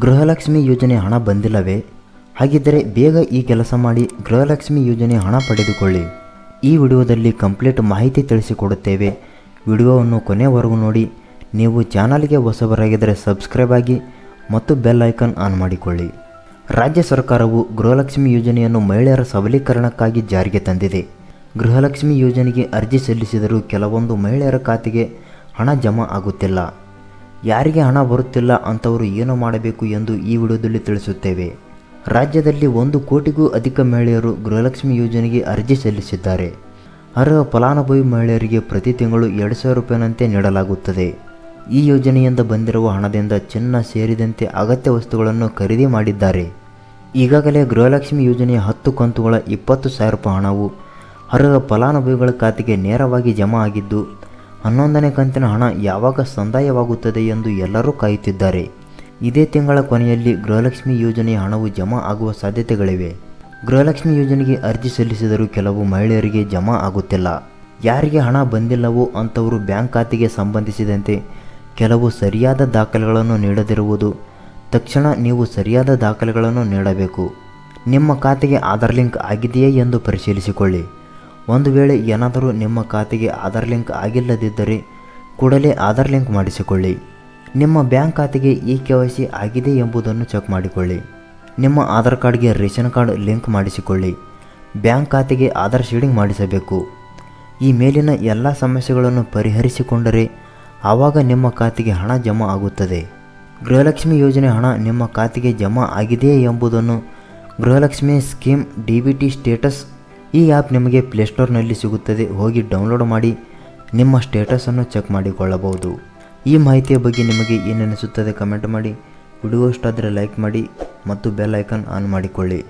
ಗೃಹಲಕ್ಷ್ಮಿ ಯೋಜನೆ ಹಣ ಬಂದಿಲ್ಲವೇ? ಹಾಗಿದ್ದರೆ ಬೇಗ ಈ ಕೆಲಸ ಮಾಡಿ ಗೃಹಲಕ್ಷ್ಮಿ ಯೋಜನೆ ಹಣ ಪಡೆದುಕೊಳ್ಳಿ. ಈ ವಿಡಿಯೋದಲ್ಲಿ ಕಂಪ್ಲೀಟ್ ಮಾಹಿತಿ ತಿಳಿಸಿಕೊಡುತ್ತೇವೆ. ವಿಡಿಯೋವನ್ನು ಕೊನೆವರೆಗೂ ನೋಡಿ. ನೀವು ಚಾನಲ್ಗೆ ಹೊಸಬರಾಗಿದ್ದರೆ ಸಬ್ಸ್ಕ್ರೈಬ್ ಆಗಿ ಮತ್ತು ಬೆಲ್ ಐಕಾನ್ ಆನ್ ಮಾಡಿಕೊಳ್ಳಿ. ರಾಜ್ಯ ಸರ್ಕಾರವು ಗೃಹಲಕ್ಷ್ಮಿ ಯೋಜನೆಯನ್ನು ಮಹಿಳೆಯರ ಸಬಲೀಕರಣಕ್ಕಾಗಿ ಜಾರಿಗೆ ತಂದಿದೆ. ಗೃಹಲಕ್ಷ್ಮಿ ಯೋಜನೆಗೆ ಅರ್ಜಿ ಸಲ್ಲಿಸಿದರೂ ಕೆಲವೊಂದು ಮಹಿಳೆಯರ ಖಾತೆಗೆ ಹಣ ಜಮಾ ಆಗುತ್ತಿಲ್ಲ. ಯಾರಿಗೆ ಹಣ ಬರುತ್ತಿಲ್ಲ ಅಂಥವರು ಏನು ಮಾಡಬೇಕು ಎಂದು ಈ ವಿಡಿಯೋದಲ್ಲಿ ತಿಳಿಸುತ್ತೇವೆ. ರಾಜ್ಯದಲ್ಲಿ ಒಂದು ಕೋಟಿಗೂ ಅಧಿಕ ಮಹಿಳೆಯರು ಗೃಹಲಕ್ಷ್ಮಿ ಯೋಜನೆಗೆ ಅರ್ಜಿ ಸಲ್ಲಿಸಿದ್ದಾರೆ. ಅರ್ಹ ಫಲಾನುಭವಿ ಮಹಿಳೆಯರಿಗೆ ಪ್ರತಿ ತಿಂಗಳು ಎರಡು ಸಾವಿರ ರೂಪಾಯಿನಂತೆ ನೀಡಲಾಗುತ್ತದೆ. ಈ ಯೋಜನೆಯಿಂದ ಬಂದಿರುವ ಹಣದಿಂದ ಚಿನ್ನ ಸೇರಿದಂತೆ ಅಗತ್ಯ ವಸ್ತುಗಳನ್ನು ಖರೀದಿ ಮಾಡಿದ್ದಾರೆ. ಈಗಾಗಲೇ ಗೃಹಲಕ್ಷ್ಮಿ ಯೋಜನೆಯ ಹತ್ತು ಕಂತುಗಳ ಇಪ್ಪತ್ತು ಸಾವಿರ ರೂಪಾಯಿ ಹಣವು ಅರ್ಹ ಫಲಾನುಭವಿಗಳ ಖಾತೆಗೆ ನೇರವಾಗಿ ಜಮಾ ಆಗಿದ್ದು ಹನ್ನೊಂದನೇ ಕಂತಿನ ಹಣ ಯಾವಾಗ ಸಂದಾಯವಾಗುತ್ತದೆ ಎಂದು ಎಲ್ಲರೂ ಕಾಯುತ್ತಿದ್ದಾರೆ. ಇದೇ ತಿಂಗಳ ಕೊನೆಯಲ್ಲಿ ಗೃಹಲಕ್ಷ್ಮಿ ಯೋಜನೆಯ ಹಣವು ಜಮಾ ಆಗುವ ಸಾಧ್ಯತೆಗಳಿವೆ. ಗೃಹಲಕ್ಷ್ಮಿ ಯೋಜನೆಗೆ ಅರ್ಜಿ ಸಲ್ಲಿಸಿದರೂ ಕೆಲವು ಮಹಿಳೆಯರಿಗೆ ಜಮಾ ಆಗುತ್ತಿಲ್ಲ. ಯಾರಿಗೆ ಹಣ ಬಂದಿಲ್ಲವೋ ಅಂಥವರು ಬ್ಯಾಂಕ್ ಖಾತೆಗೆ ಸಂಬಂಧಿಸಿದಂತೆ ಕೆಲವು ಸರಿಯಾದ ದಾಖಲೆಗಳನ್ನು ನೀಡದಿರುವುದು, ತಕ್ಷಣ ನೀವು ಸರಿಯಾದ ದಾಖಲೆಗಳನ್ನು ನೀಡಬೇಕು. ನಿಮ್ಮ ಖಾತೆಗೆ ಆಧಾರ್ ಲಿಂಕ್ ಆಗಿದೆಯೇ ಎಂದು ಪರಿಶೀಲಿಸಿಕೊಳ್ಳಿ. ಒಂದು ವೇಳೆ ಏನಾದರೂ ನಿಮ್ಮ ಖಾತೆಗೆ ಆಧಾರ್ ಲಿಂಕ್ ಆಗಿಲ್ಲದಿದ್ದರೆ ಕೂಡಲೇ ಆಧಾರ್ ಲಿಂಕ್ ಮಾಡಿಸಿಕೊಳ್ಳಿ. ನಿಮ್ಮ ಬ್ಯಾಂಕ್ ಖಾತೆಗೆ ಇ ಕೆ ವೈ ಸಿ ಆಗಿದೆ ಎಂಬುದನ್ನು ಚೆಕ್ ಮಾಡಿಕೊಳ್ಳಿ. ನಿಮ್ಮ ಆಧಾರ್ ಕಾರ್ಡ್ಗೆ ರೇಷನ್ ಕಾರ್ಡ್ ಲಿಂಕ್ ಮಾಡಿಸಿಕೊಳ್ಳಿ. ಬ್ಯಾಂಕ್ ಖಾತೆಗೆ ಆಧಾರ್ ಶೀಡಿಂಗ್ ಮಾಡಿಸಬೇಕು. ಈ ಮೇಲಿನ ಎಲ್ಲ ಸಮಸ್ಯೆಗಳನ್ನು ಪರಿಹರಿಸಿಕೊಂಡರೆ ಆವಾಗ ನಿಮ್ಮ ಖಾತೆಗೆ ಹಣ ಜಮಾ ಆಗುತ್ತದೆ. ಗೃಹಲಕ್ಷ್ಮಿ ಯೋಜನೆ ಹಣ ನಿಮ್ಮ ಖಾತೆಗೆ ಜಮಾ ಆಗಿದೆಯೇ ಎಂಬುದನ್ನು Gruhalakshmi scheme D B T status ಈ ಆ್ಯಪ್ ನಿಮಗೆ ಪ್ಲೇಸ್ಟೋರ್ನಲ್ಲಿ ಸಿಗುತ್ತದೆ. ಹೋಗಿ ಡೌನ್ಲೋಡ್ ಮಾಡಿ, ನಿಮ್ಮ ಸ್ಟೇಟಸನ್ನು ಚೆಕ್ ಮಾಡಿಕೊಳ್ಳಬಹುದು. ಈ ಮಾಹಿತಿಯ ಬಗ್ಗೆ ನಿಮಗೆ ಏನನಿಸುತ್ತದೆ ಕಮೆಂಟ್ ಮಾಡಿ. ವಿಡಿಯೋ ಇಷ್ಟ ಆದರೆ ಲೈಕ್ ಮಾಡಿ ಮತ್ತು ಬೆಲ್ ಐಕಾನ್ ಆನ್ ಮಾಡಿಕೊಳ್ಳಿ.